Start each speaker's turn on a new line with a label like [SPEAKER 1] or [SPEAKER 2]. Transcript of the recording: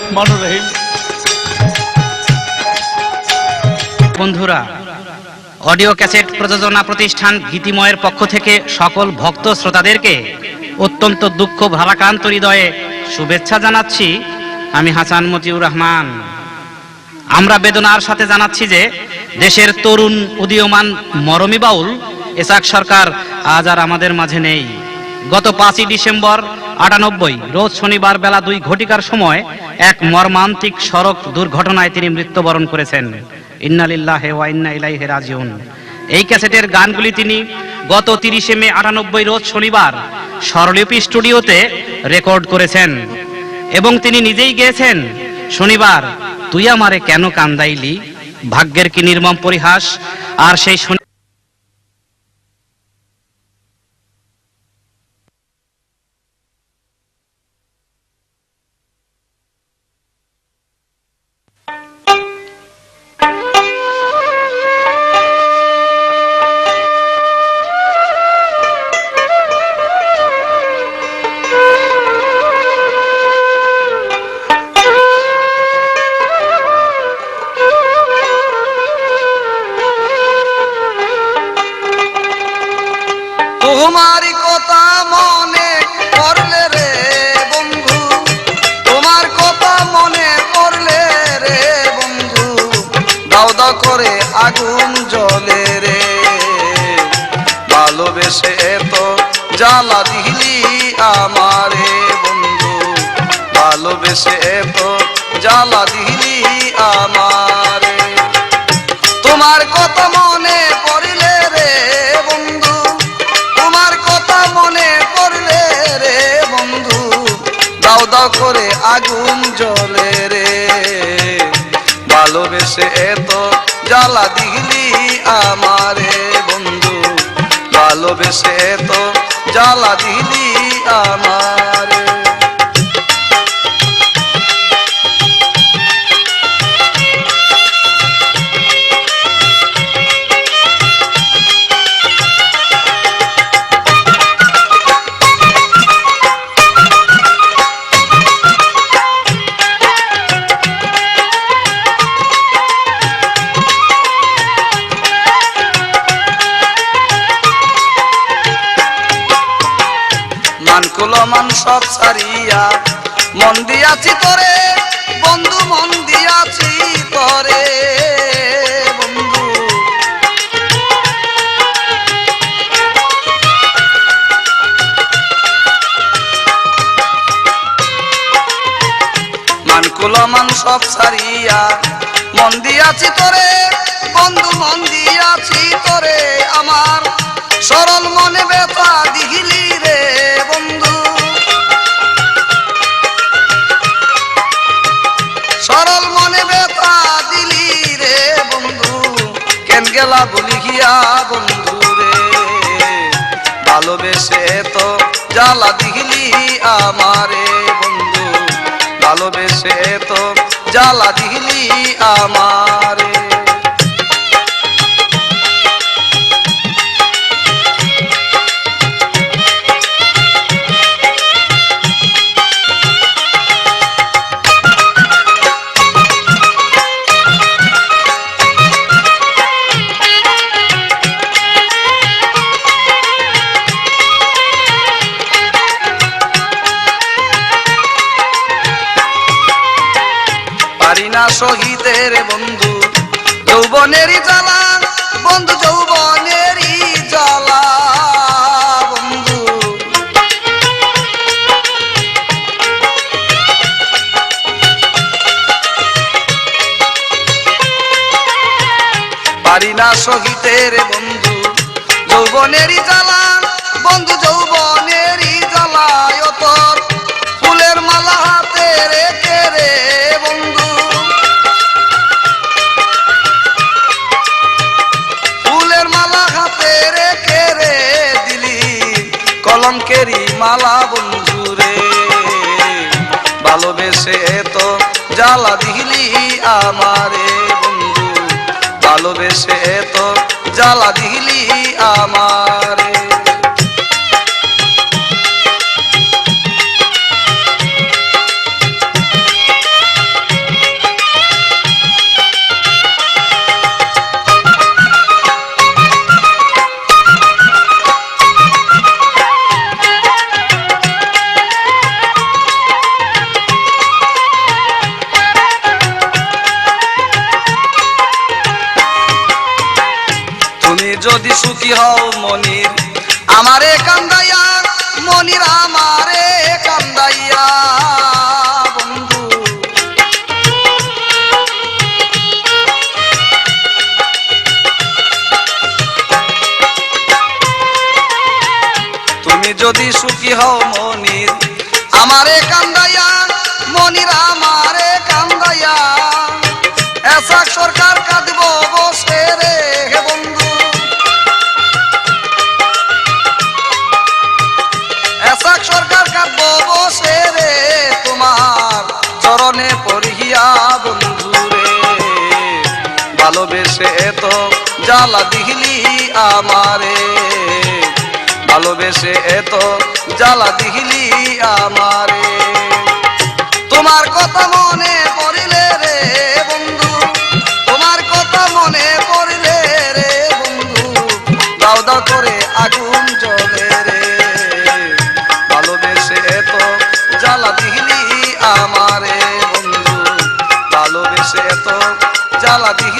[SPEAKER 1] রহমান রহিম।
[SPEAKER 2] বন্ধুরা, audio cassette প্রযোজনা প্রতিষ্ঠান গীতিময়ের পক্ষ থেকে সকল ভক্ত শ্রোতাদেরকে অত্যন্ত দুঃখ ভারাক্রান্ত হৃদয়ে শুভেচ্ছা জানাচ্ছি। আমি হাসান মতিউর রহমান। আমরা বেদনার সাথে জানাচ্ছি যে দেশের তরুণ উদীয়মান মরমী বাউল এসাক সরকার আজ আর আমাদের মাঝে নেই। গত পাঁচই ডিসেম্বর আটানব্বই। রোজ শনিবার বেলা দুই ঘটিকার সময় এক মর্মান্তিক সড়ক দুর্ঘটনায় তিনি মৃত্যুবরণ করেছেন। ইন্নালিল্লাহ এই ক্যাসেটের গানগুলি তিনি গত তিরিশে মে আটানব্বই রোজ শনিবার স্বরলিপি স্টুডিওতে রেকর্ড করেছেন এবং তিনি নিজেই গেয়েছেন, শনিবার, তুই আমারে কেন কান্দাইলি? ভাগ্যের কি নির্মম পরিহাস? আর সেই
[SPEAKER 3] তোমার কথা মনে পড়লে রে বন্ধু। তোমার কথা মনে পড়লে রে বন্ধু। দাও দাও করে আগুন জ্বলে রে। ভালোবেসে তো জ্বালা দিলি আমারে বন্ধু। ভালোবেসে তো জ্বালা দিলি আমারে আগুন জ্বলে রে। ভালোবেসে এত জ্বালা দিলি আমারে বন্ধু। ভালোবেসে এত জ্বালা দিলি আমারে। বন্ধু মন দিয়াছি তোরে, বন্ধু। মানকুল মান সব সারিয়া মন দিয়াছি তোরে, বন্ধু মন দিয়াছি তোরে, আমার সরল মনে ব্যথা দিহিলি ভালোবেসে তো জ্বালা দিলি আমারে বন্ধু। ভালোবেসে তো জ্বালা দিলি আমারে। শহীদের বন্ধু, যৌবনেরই জ্বালা, বন্ধু যৌবনেরই জ্বালা, বন্ধু। পারি না শহীদের বন্ধু, যৌবনেরই জ্বালা, বন্ধু যৌবনেরই জ্বালায় তোর ফুলের মালা হাতে রে ভালোবেসে তো জ্বালা দিলি আমারে বন্ধু। ভালোবেসে তো জ্বালা দিলি আমারে। যদি সুখী হও মনির, আমারে কান্দাইয়া, মনির আমারে কান্দাইয়া, বন্ধু। তুমি যদি সুখী হও মনির, আমারে কান্দা এত জ্বালা দিহিলি আমারে। ভালোবেসে এত জ্বালা দিহিলি আমারে। তোমার কথা মনে পড়িলে রে বন্ধু, তোমার কথা মনে পড়িলে রে বন্ধু, দাও দাও করে আগুন জলে রে। ভালোবেসে এত জ্বালা দিহিলি আমারে বন্ধু, ভালোবেসে এত জ্বালা দিহিলি